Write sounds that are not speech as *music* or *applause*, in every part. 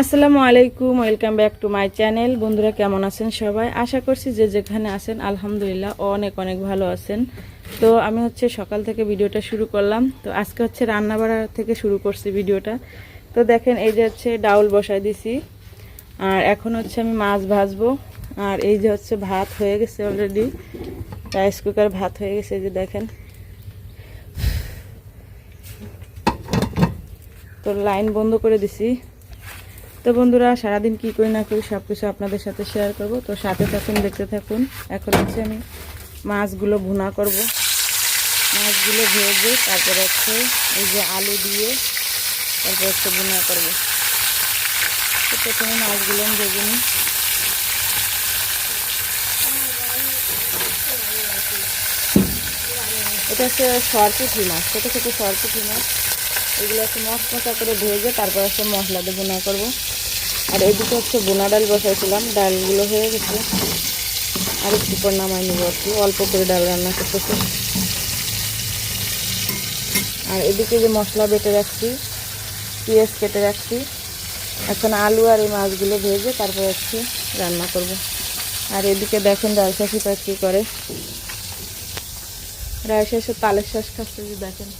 আসসালামু আলাইকুম, welcome back to my channel. বন্ধুরা, কেমন আছেন সবাই? আশা করছি যে যেখানে আছেন, আলহামদুলিল্লাহ, অনেক অনেক ভালো আছেন। তো আমি হচ্ছে সকাল থেকে ভিডিওটা শুরু করলাম। তো আজকে হচ্ছে রান্না বাড়া থেকে শুরু করছি ভিডিওটা। তো দেখেন, এই যে হচ্ছে ডাউল বসাই দিছি। আর এখন হচ্ছে আমি মাছ ভাজবো। আর এই যে হচ্ছে ভাত হয়ে গেছে অলরেডি রাইস কুকার ভাত হয়ে গেছে যে দেখেন। তো লাইন বন্ধ করে দিছি। তো বন্ধুরা, সারাদিন কি করি না করি সব কিছু আপনাদের সাথে শেয়ার করব। তো সাথে থাকুন, দেখতে থাকুন। এখন হচ্ছে আমি মাছগুলো ভুনা করব। মাছগুলো ভেজে তারপরে হচ্ছে এই যে আলু দিয়ে তারপর হচ্ছে ভুনা করব। তো প্রথমে মাছগুলো আমি ভেজে নিই। এটা হচ্ছে সরপুটি মাছ। ছোটো ছোটো সরপুটি মাছ। এগুলো হচ্ছে মশলা করে ভেজে তারপর হচ্ছে মশলা দিয়ে বোনা করব। আর এদিকে হচ্ছে বোনা ডাল বসাইছিলাম, ডালগুলো হয়ে গেছে। আর একটু পর নামাই নেব আর কি, অল্প করে ডাল রান্না করতেছে। আর এদিকে যে মশলা বেটে রাখছি, পেঁয়াজ কেটে রাখছি, এখন আলু আর এই মাছগুলো ভেজে তারপর হচ্ছে রান্না করব। আর এদিকে দেখেন শাশি কী করে। রায় শেষে তালের শ্বাস খাচ্ছে দেখেন।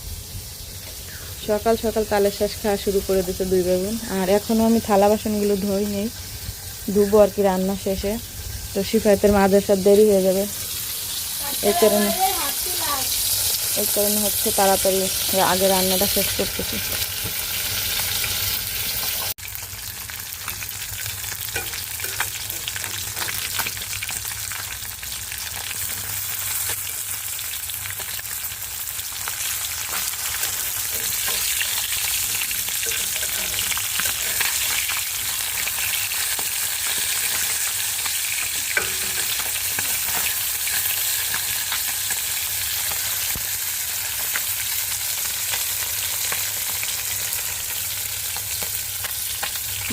সকাল সকাল তালের শ্বাস খাওয়া শুরু করে দিয়েছে দুই বেগুন। আর এখনও আমি থালা বাসনগুলো ধুই নেই। ধুবো আর কি রান্না শেষে। তো শিফায়তের মাদ্রাসার দেরি হয়ে যাবে। এই কারণে এই কারণে হচ্ছে তাড়াতাড়ি আগে রান্নাটা শেষ করতেছি।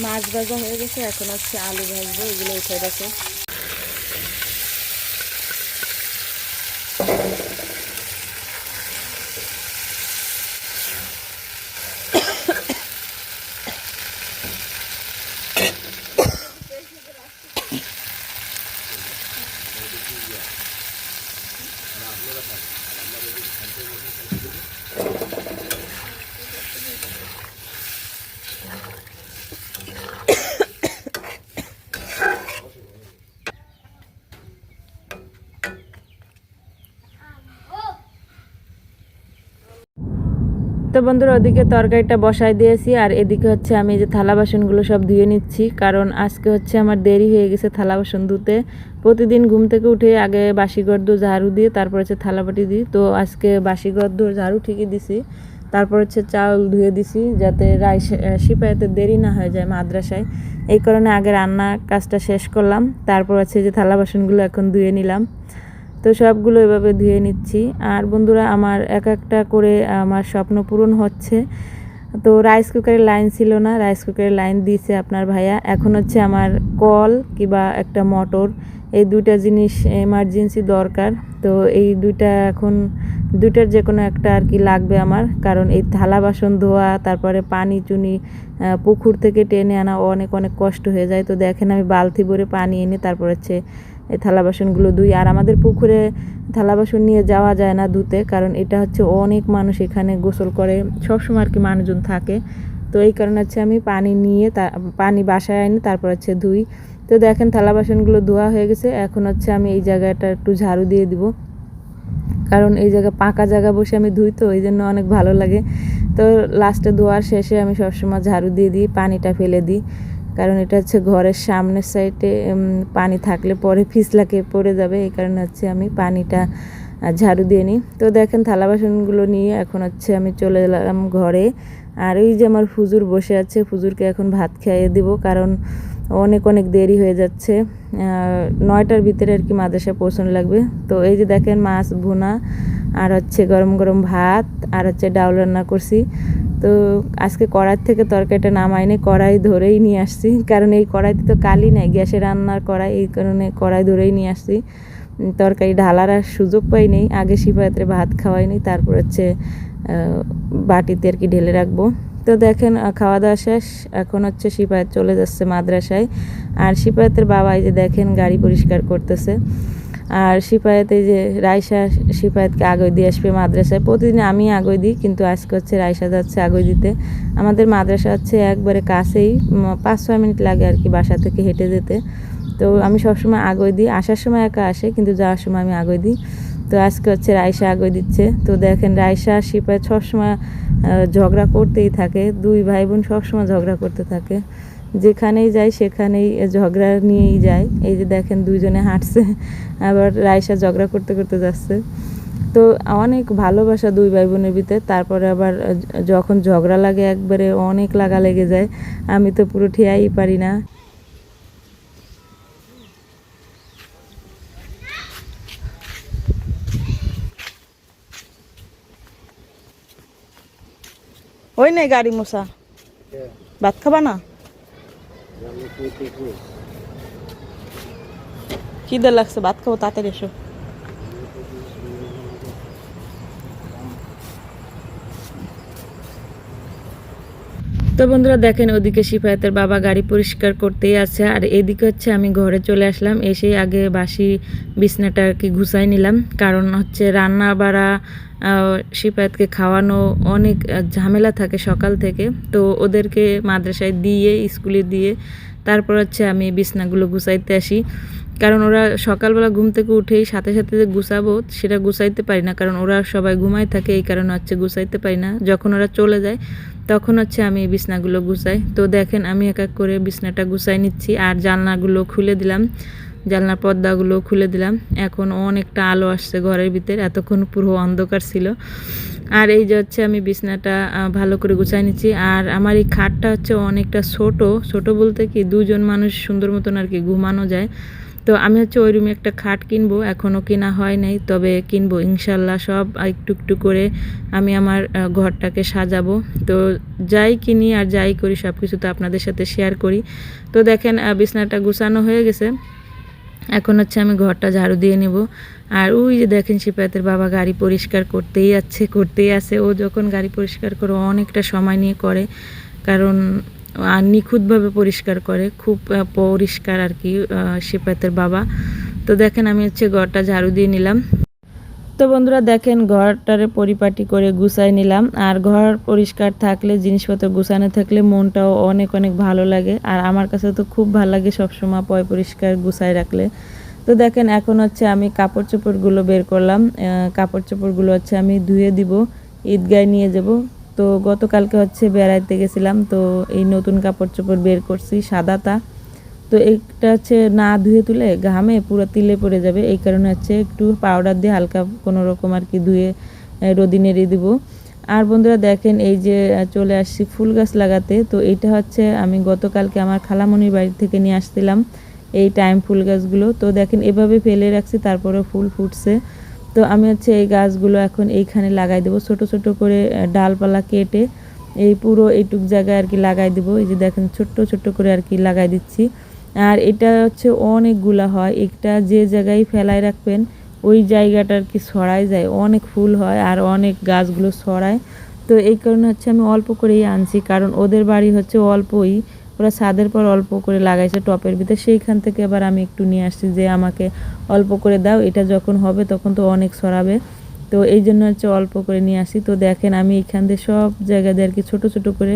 মাছ ভাজা হয়ে গেছে এখন হচ্ছে আলু ভাজবো এগুলো উঠে রাখে *laughs* তো বন্ধুরা, ওদিকে তরকারিটা বসাই দিয়েছি, আর এদিকে হচ্ছে আমি যে থালা বাসনগুলো সব ধুয়ে নিচ্ছি, কারণ আজকে হচ্ছে আমার দেরি হয়ে গেছে থালা বাসন ধুতে। প্রতিদিন ঘুম থেকে উঠে আগে বাসি গর্দ ঝাড়ু দিয়ে, তারপর হচ্ছে থালাবাটি দিই। তো আজকে বাসি গর্দ ঝাড়ু ঠিকই দিছি, তারপর হচ্ছে চাউল ধুয়ে দিছি, যাতে রাই সিপাইতে দেরি না হয়ে যায় মাদ্রাসায়। এই কারণে আগে রান্না কাজটা শেষ করলাম, তারপর হচ্ছে যে থালা বাসনগুলো এখন ধুয়ে নিলাম। তো সবগুলো এভাবে ধুয়ে নিচ্ছি। আর বন্ধুরা, আমার এক একটা করে আমার স্বপ্ন পূরণ হচ্ছে। তো রাইস কুকারের লাইন ছিল না। রাইস কুকারের লাইন দিয়েছে আপনার ভাইয়া। এখন হচ্ছে আমার কল কিবা একটা মোটর এই দুইটা জিনিস এমার্জেন্সি দরকার। তো এই দুইটা এখন, দুইটার যে কোনো একটা আর কি লাগবে আমার। কারণ এই থালা বাসন ধোয়া, তারপরে পানি চুনি পুকুর থেকে টেনে আনা অনেক অনেক কষ্ট হয়ে যায়। তো দেখেন আমি বালতি ভরে পানি এনে তারপর হচ্ছে এই থালা বাসনগুলো ধুই। আর আমাদের পুকুরে থালা বাসন নিয়ে যাওয়া যায় না ধুতে, কারণ এটা হচ্ছে অনেক মানুষ এখানে গোসল করে, সবসময় আর কি মানুষজন থাকে। তো এই কারণে হচ্ছে আমি পানি নিয়ে তা, পানি বাসায় আনি তারপর হচ্ছে ধুই। তো দেখেন থালা বাসনগুলো ধোয়া হয়ে গেছে, এখন হচ্ছে আমি এই জায়গাটা একটু ঝাড়ু দিয়ে দিব। কারণ এই জায়গা পাকা জায়গা বসে আমি ধুই তো, এই জন্য অনেক ভালো লাগে। তো লাস্টে ধোয়ার শেষে আমি সবসময় ঝাড়ু দিয়ে দিই, পানিটা ফেলে দিই। কারণ এটা হচ্ছে ঘরের সামনের সাইডে পানি থাকলে পরে ফিসলাকে পড়ে যাবে। এই কারণে হচ্ছে আমি পানিটা ঝাড়ু দিয়ে নিই। তো দেখেন থালা বাসনগুলো নিয়ে এখন হচ্ছে আমি চলে এলাম ঘরে। আর ওই যে আমার ফুজুর বসে আছে ফুজুরকে এখন ভাত খাইয়ে দিব কারণ অনেক অনেক দেরি হয়ে যাচ্ছে। নয়টার ভিতরে আর কি মাদ্রাসায় পৌঁছানো লাগবে। তো এই যে দেখেন মাছ ভুনা, আর হচ্ছে গরম গরম ভাত, আর হচ্ছে ডাউল রান্না করছি। তো আজকে কড়াই থেকে তরকারিটা নামাইনি কড়াই ধরেই নিয়ে আসছি। কারণ এই কড়াইতে তো কালি নেই, গ্যাসে রান্নার কড়াই, এই কারণে কড়াই ধরেই নিয়ে আসছি। তরকারি ঢালার আর সুযোগ পাই নেই, আগে শিবায়াত্রে ভাত খাওয়াই নি, তারপর হচ্ছে বাটিতে আর কি ঢেলে রাখব। তো দেখেন খাওয়া দাওয়া শেষ, এখন হচ্ছে সিপাহাত চলে যাচ্ছে মাদ্রাসায়। আর সিপাহাতের বাবা এই যে দেখেন, গাড়ি পরিষ্কার করতেছে। আর সিপাহাত যে রায়সা সিপাহাতকে আগে দিয়ে আসবে মাদ্রাসায়। প্রতিদিন আমি আগে দিই, কিন্তু আজকে হচ্ছে রায়সা যাচ্ছে আগে দিতে। আমাদের মাদ্রাসা হচ্ছে একবারে কাছেই পাঁচ ছয় মিনিট লাগে আর কি বাসা থেকে হেঁটে যেতে। তো আমি সবসময় আগে দিই, আসার সময় একা আসে, কিন্তু যাওয়ার সময় আমি আগে দিই। তো আজকে হচ্ছে রায়সা আগে দিচ্ছে। তো দেখেন রায়সা আর সবসময় ঝগড়া করতেই থাকে, দুই ভাই বোন সবসময় ঝগড়া করতে থাকে। যেখানেই যায় সেখানেই ঝগড়া নিয়েই যায়। এই যে দেখেন দুইজনে হাঁটছে আবার রায়সা ঝগড়া করতে করতে যাচ্ছে। তো অনেক ভালোবাসা দুই ভাই বোনের ভিতরে। তারপরে আবার যখন ঝগড়া লাগে একবারে অনেক লাগা লেগে যায়। আমি তো পুরো ঠিয়াই পারি না। ওই নাই গাড়ি মশা ভাত খাবা না? খিদে লাগছে ভাত খাব তাড়াতাড়ি এসো। তো বন্ধুরা দেখেন, ওদিকে সিফায়তের বাবা গাড়ি পরিষ্কার করতেই আছে। আর এদিকে হচ্ছে আমি ঘরে চলে আসলাম, এসেই আগে বাসি বিছনাটা আর কি ঘুষাই নিলাম। কারণ হচ্ছে রান্না বাড়া সিফায়তকে খাওয়ানো অনেক ঝামেলা থাকে সকাল থেকে। তো ওদেরকে মাদ্রাসায় দিয়ে, স্কুলে দিয়ে তারপর হচ্ছে আমি বিছনাগুলো গুছাইতে আসি। কারণ ওরা সকালবেলা ঘুম থেকে উঠেই সাথে সাথে যে গুছাবো, সেটা গুছাইতে পারি না। কারণ ওরা সবাই ঘুমায় থাকে, এই কারণে হচ্ছে গুছাইতে পারি না। যখন ওরা চলে যায় তখন হচ্ছে আমি বিছনাগুলো গুছাই। তো দেখেন আমি এক এক করে বিছনাটা গুছাই নিচ্ছি আর জানলাগুলো খুলে দিলাম। জানলার পর্দাগুলো খুলে দিলাম। এখন অনেকটা আলো আসছে ঘরের ভিতরে, এতক্ষণ পুরো অন্ধকার ছিল। আর এই যে হচ্ছে আমি বিছনাটা ভালো করে গুছাই নিচ্ছি। আর আমার এই খাটটা হচ্ছে অনেকটা ছোট। ছোট বলতে কি, দুজন মানুষ সুন্দর মতন আর কি ঘুমানো যায়। তো আমি হচ্ছে ওই রুমে একটা খাট কিনবো এখনও কেনা হয় নাই, তবে কিনবো, ইনশাল্লাহ সব একটু একটু করে আমি আমার ঘরটাকে সাজাবো। তো যাই কিনি আর যাই করি সব কিছু তো আপনাদের সাথে শেয়ার করি। তো দেখেন বিছনাটা গুছানো হয়ে গেছে। এখন হচ্ছে আমি ঘরটা ঝাড়ু দিয়ে নেব। আর ওই যে দেখেন সিপাহাতের বাবা গাড়ি পরিষ্কার করতেই আছে করতেই আছে। ও যখন গাড়ি পরিষ্কার করে অনেকটা সময় নিয়ে করে, কারণ আর নিখুঁতভাবে পরিষ্কার করে, খুব পরিষ্কার আর কি সিপাহাতের বাবা। তো দেখেন আমি হচ্ছে ঘরটা ঝাড়ু দিয়ে নিলাম। তো বন্ধুরা দেখেন ঘরটারে পরিপাটি করে গুছাই নিলাম। আর ঘর পরিষ্কার থাকলে, জিনিসপত্র গুছানো থাকলে মনটাও অনেক অনেক ভালো লাগে। আর আমার কাছে তো খুব ভালো লাগে সবসময় পয় পরিষ্কার গুছাই রাখলে। তো দেখেন এখন হচ্ছে আমি কাপড় চোপড়গুলো বের করলাম। কাপড় চোপড়গুলো হচ্ছে আমি ধুয়ে দিব, ঈদগায় নিয়ে যাব। তো গতকালকে হচ্ছে বেড়াইতে গেছিলাম, তো এই নতুন কাপড় চোপড় বের করছি, সাদাটা। তো এটা হচ্ছে না ধুয়ে তুলে ঘামে পুরো তিলে পড়ে যাবে, এই কারণে হচ্ছে একটু পাউডার দিয়ে হালকা কোনো রকম আর কি ধুয়ে রোদি নেড়ে দিব। আর বন্ধুরা দেখেন এই যে চলে আসছি ফুল গাছ লাগাতে, তো এটা হচ্ছে আমি গতকালকে আমার খালামণির বাড়ি থেকে নিয়ে আসছিলাম, এই টাইম ফুল গাছগুলো। তো দেখেন এভাবে ফেলে রাখছি তারপরে ফুল ফুটছে। তো আমি হচ্ছে এই গাছগুলো এখন এইখানে লাগাই দেবো। ছোট ছোট করে ডালপালা কেটে এই পুরো এইটুক জায়গায় আর কি লাগাই দেবো। এই যে দেখেন, ছোট্ট ছোট্ট করে আর কি লাগাই দিচ্ছি। আর এটা হচ্ছে অনেকগুলা হয়। একটা যে জায়গায় ফেলায় রাখবেন, ওই জায়গাটা আর কি ছড়ায় যায়। অনেক ফুল হয় আর অনেক গাছগুলো ছড়ায়। তো এই কারণে হচ্ছে আমি অল্প করেই আনছি, কারণ ওদের বাড়ি হচ্ছে অল্পই। ওরা ছাদের পর অল্প করে লাগাইছে টপের ভিতরে। সেইখান থেকে আবার আমি একটু নিয়ে আসছি যে আমাকে অল্প করে দাও, এটা যখন হবে তখন তো অনেক ছড়াবে। তো এই জন্য হচ্ছে অল্প করে নিয়ে আসি। তো দেখেন আমি এখান দিয়ে সব জায়গা দিয়ে আর কি ছোটো ছোটো করে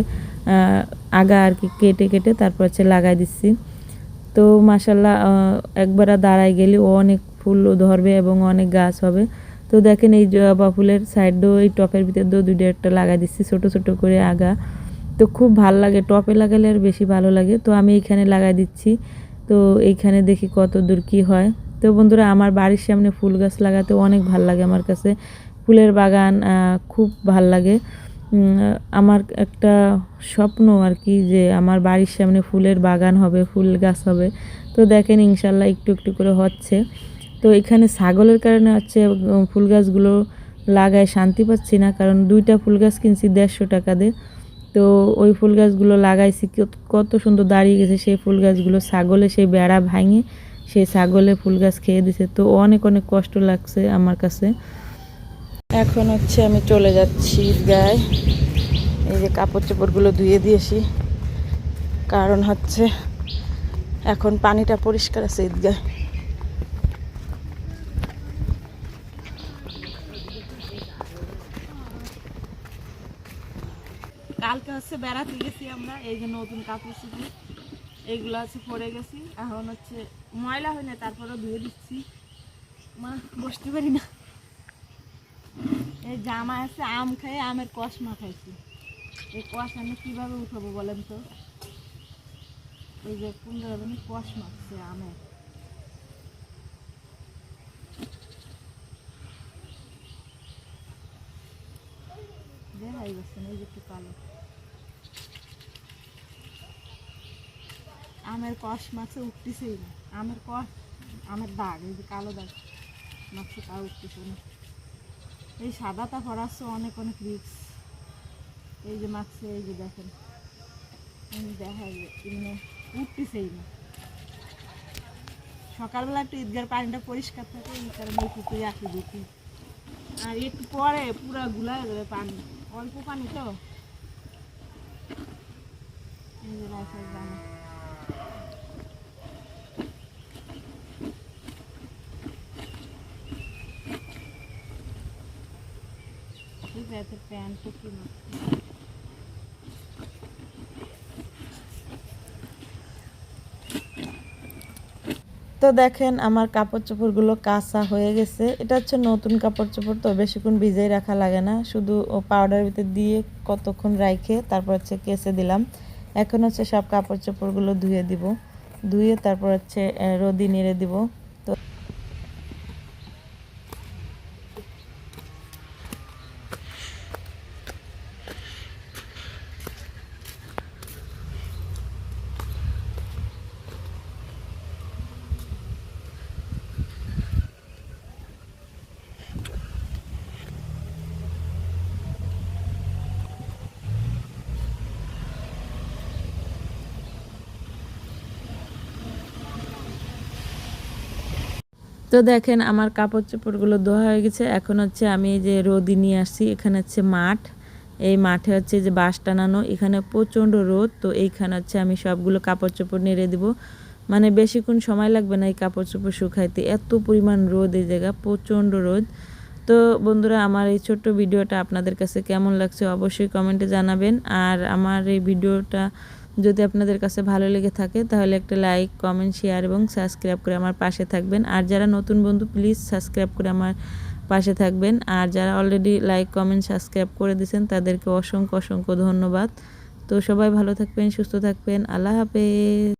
আগা আর কি কেটে কেটে তারপর হচ্ছে লাগাই দিচ্ছি। তো মাসাল্লাহ একবার দাঁড়ায় গেলে অনেক ফুল ধরবে এবং অনেক গাছ হবে। তো দেখেন এই জবা ফুলের সাইড দিয়েও, এই টপের ভিতর দিয়েও দুটো একটা লাগাই দিচ্ছি, ছোট ছোট করে আগা। তো খুব ভালো লাগে, টপে লাগালে আর বেশি ভালো লাগে। তো আমি এইখানে লাগাই দিচ্ছি। তো এইখানে দেখি কত দূর কী হয়। তো বন্ধুরা, আমার বাড়ির সামনে ফুল গাছ লাগাতে অনেক ভালো লাগে আমার কাছে। ফুলের বাগান খুব ভালো লাগে। আমার একটা স্বপ্ন আর কি যে আমার বাড়ির সামনে ফুলের বাগান হবে, ফুল গাছ হবে। তো দেখেন ইনশাল্লাহ একটু একটু করে হচ্ছে। তো এখানে ছাগলের কারণে হচ্ছে ফুল গাছগুলো লাগায় শান্তি পাচ্ছি না। কারণ দুইটা ফুল গাছ কিনছি দেড়শো টাকা দিয়ে। তো ওই ফুল গাছগুলো লাগাইছি। কত- সুন্দর দাঁড়িয়ে গেছে সেই ফুল গাছগুলো। ছাগলে সেই বেড়া ভাঙে সেই ছাগলে ফুল গাছ খেয়ে দিছে। তো অনেক অনেক কষ্ট লাগছে আমার কাছে। এখন হচ্ছে আমি চলে যাচ্ছি গায়ে এই যে কাপড় চোপড়গুলো ধুয়ে দিয়েছি। কারণ হচ্ছে এখন পানিটা পরিষ্কার আছে ঈদগায়। কালকে হচ্ছে বেড়াতে গেছি আমরা, এই যে নতুন কাপড় চোপড় এইগুলো হচ্ছে পরে গেছি। এখন হচ্ছে ময়লা হয় না তারপরে ধুয়ে দিচ্ছি। মা, বসতে পারি না। এই জামা আছে, আম খেয়ে আমের কষ মাখাইছি এই কষ আমি কীভাবে উঠাবো বলেন তো? এই যে দিন কষ মাখছে আমের। যাচ্ছে না এই যে একটু কালো। আমের কষ মাছে উঠতেছেই না আমের কষ, আমের দাগ, এই যে কালো দাগ মাছে তা উঠতেছে না। এই সাদাটা পড়াচ্ছে অনেক অনেক রিক্স এই যে মাছে, এই যে দেখেন দেখা যায় এমনি উঠতেছেই না সকালবেলা একটু ঈদগার পানিটা পরিষ্কার থাকে, এই কারণে পুকুরে আসি দেখি। আর একটু পরে পুরো যাবে পানি। অল্প পানি তো। রাইসের দানা ঠিক তো দেখেন আমার কাপড় চোপড়গুলো কাঁচা হয়ে গেছে। এটা হচ্ছে নতুন কাপড় চোপড় তো বেশিক্ষণ ভিজেই রাখা লাগে না। শুধু ও পাউডার ভিতরে দিয়ে কতক্ষণ রাইখে তারপর হচ্ছে কেসে দিলাম। এখন হচ্ছে সব কাপড় চোপড়গুলো ধুয়ে দিব। ধুয়ে তারপর হচ্ছে রোদি নেড়ে দিব। তো দেখেন আমার কাপড় চোপড়গুলো ধোয়া হয়ে গেছে। এখন হচ্ছে আমি যে রোদি নিয়ে আসছি। এখানে হচ্ছে মাঠ। এই মাঠে হচ্ছে যে বাঁশ টানানো। এখানে প্রচণ্ড রোদ। তো এইখানে হচ্ছে আমি সবগুলো কাপড় চোপড় নেড়ে দিব। মানে বেশিক্ষণ সময় লাগবে না এই কাপড় চোপড় শুকাইতে। এত পরিমাণ রোদ এই জায়গা। প্রচণ্ড রোদ। তো বন্ধুরা, আমার এই ছোট্ট ভিডিওটা আপনাদের কাছে কেমন লাগছে অবশ্যই কমেন্টে জানাবেন। আর আমার এই ভিডিওটা যদি আপনাদের কাছে ভালো লেগে থাকে, তাহলে একটা লাইক কমেন্ট শেয়ার এবং সাবস্ক্রাইব করে আমার পাশে থাকবেন। আর যারা নতুন বন্ধু প্লিজ সাবস্ক্রাইব করে আমার পাশে থাকবেন। আর যারা অলরেডি লাইক কমেন্ট সাবস্ক্রাইব করে দিয়েছেন, তাদেরকে অসংখ্য অসংখ্য ধন্যবাদ। তো সবাই ভালো থাকবেন, সুস্থ থাকবেন। আল্লাহ হাফেজ।